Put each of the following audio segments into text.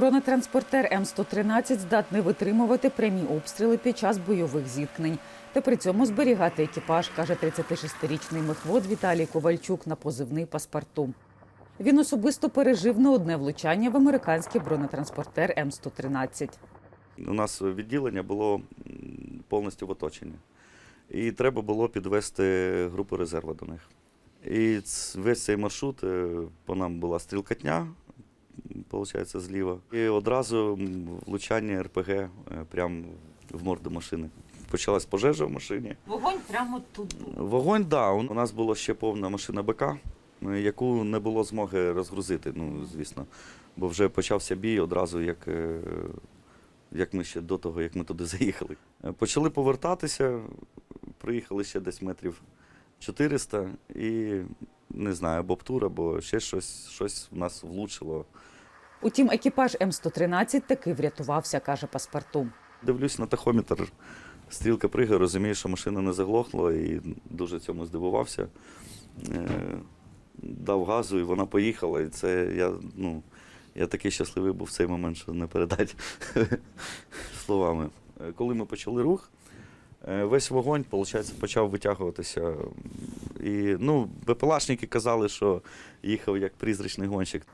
Бронетранспортер М113 здатний витримувати прямі обстріли під час бойових зіткнень та при цьому зберігати екіпаж, каже 36-річний мехвод Віталій Ковальчук на позивний паспорту. Він особисто пережив не одне влучання в американський бронетранспортер М113. У нас відділення було повністю в оточенні. І треба було підвести групу резерву до них. І весь цей маршрут е, по нам була стрілкатня, виходить, зліва. І одразу влучання РПГ е, прямо в морду машини. Почалась пожежа в машині. Вогонь прямо тут був. Вогонь, так. Да, у нас була ще повна машина БК, е, яку не було змоги розгрузити, ну, звісно. Бо вже почався бій одразу, як, е, як ми ще до того, як ми туди заїхали. Почали повертатися, приїхали ще десь метрів 400 і не знаю, або птур, або ще щось, щось в нас влучило. Утім, екіпаж М113 таки врятувався, каже паспорту. Дивлюсь на тахометр, стрілка пригає, розумію, що машина не заглохла і дуже цьому здивувався. Е, Дав газу і вона поїхала. І це я, ну, я такий щасливий був в цей момент, що не передати словами. Е, Коли ми почали рух, е, весь вогонь, виходить, почав витягуватися. І ну, БПЛАшники казали, що їхав як призрачний гонщик.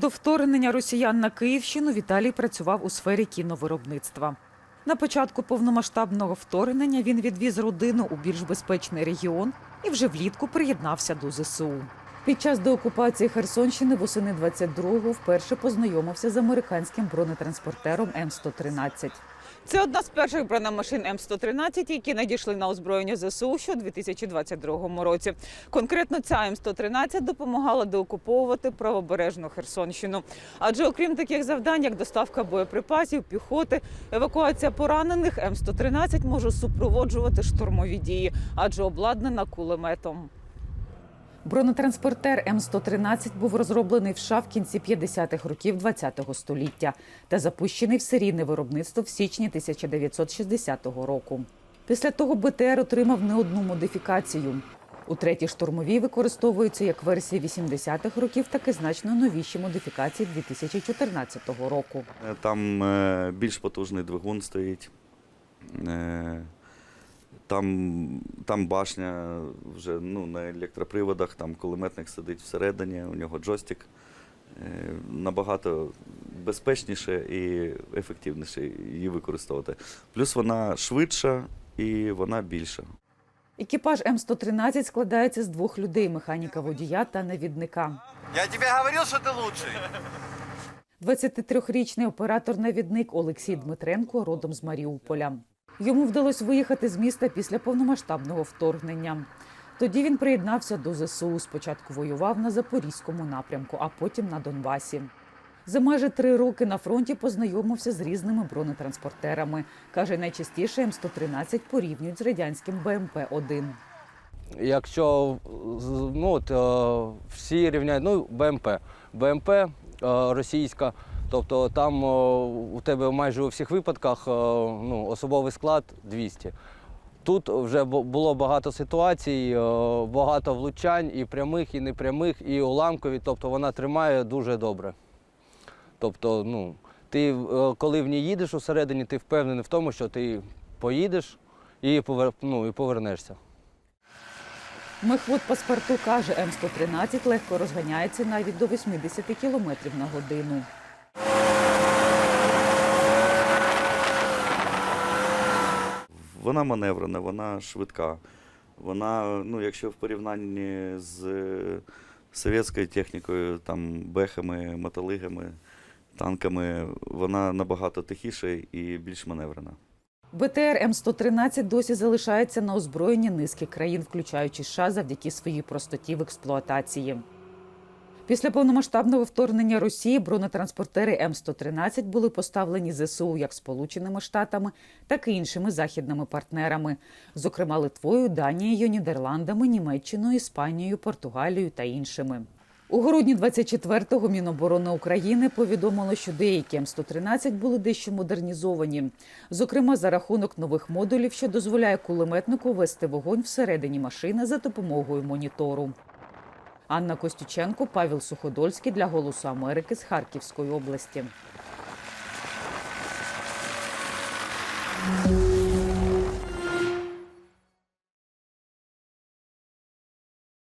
До вторгнення росіян на Київщину Віталій працював у сфері кіновиробництва. На початку повномасштабного вторгнення він відвіз родину у більш безпечний регіон і вже влітку приєднався до ЗСУ. Під час деокупації Херсонщини восени 22-го вперше познайомився з американським бронетранспортером М113. Це одна з перших бронемашин М113, які надійшли на озброєння ЗСУ ще у 2022 році. Конкретно ця М113 допомагала деокуповувати правобережну Херсонщину. Адже окрім таких завдань, як доставка боєприпасів, піхоти, евакуація поранених, М113 може супроводжувати штурмові дії, адже обладнана кулеметом. Бронетранспортер М113 був розроблений в США в кінці 50-х років ХХ століття та запущений в серійне виробництво в січні 1960 року. Після того БТР отримав не одну модифікацію. У третій штурмовій використовуються як версії 80-х років, так і значно новіші модифікації 2014 року. Е, Там е, більш потужний двигун стоїть. Там, там башня вже ну, на електроприводах, там кулеметник сидить всередині, у нього джойстик. Е, Набагато безпечніше і ефективніше її використовувати. Плюс вона швидша і вона більша. Екіпаж М113 складається з двох людей: механіка водія та навідника. Я тебе говорил, что ты лучший. 23-річний оператор-навідник Олексій Дмитренко родом з Маріуполя. Йому вдалося виїхати з міста після повномасштабного вторгнення. Тоді він приєднався до ЗСУ. Спочатку воював на Запорізькому напрямку, а потім на Донбасі. За майже три роки на фронті познайомився з різними бронетранспортерами. Каже, найчастіше М113 порівнюють з радянським БМП-1. Якщо ну, от, е, всі рівняють, ну, БМП. БМП е, російська, тобто там у тебе майже у всіх випадках ну, особовий склад 200. Тут вже було багато ситуацій, багато влучань і прямих, і непрямих, і уламкові, тобто вона тримає дуже добре. Тобто, ну, ти, коли в ній їдеш усередині, ти впевнений в тому, що ти поїдеш і, повер, ну, і повернешся. Мехвод паспорту каже, М113 легко розганяється навіть до 80 км на годину. Вона маневрена, вона швидка. Вона, ну, якщо в порівнянні з е, совєтською технікою, там, бехами, мотолигами, танками, вона набагато тихіша і більш маневрена. БТР М113 досі залишається на озброєнні низки країн, включаючи США, завдяки своїй простоті в експлуатації. Після повномасштабного вторгнення Росії бронетранспортери М113 були поставлені ЗСУ як Сполученими Штатами, так і іншими західними партнерами, зокрема Литвою, Данією, Нідерландами, Німеччиною, Іспанією, Португалією та іншими. У грудні 24-го Міноборони України повідомило, що деякі М113 були дещо модернізовані, зокрема за рахунок нових модулів, що дозволяє кулеметнику вести вогонь всередині машини за допомогою монітору. Анна Костюченко, Павел Суходольський для Голосу Америки з Харківської області.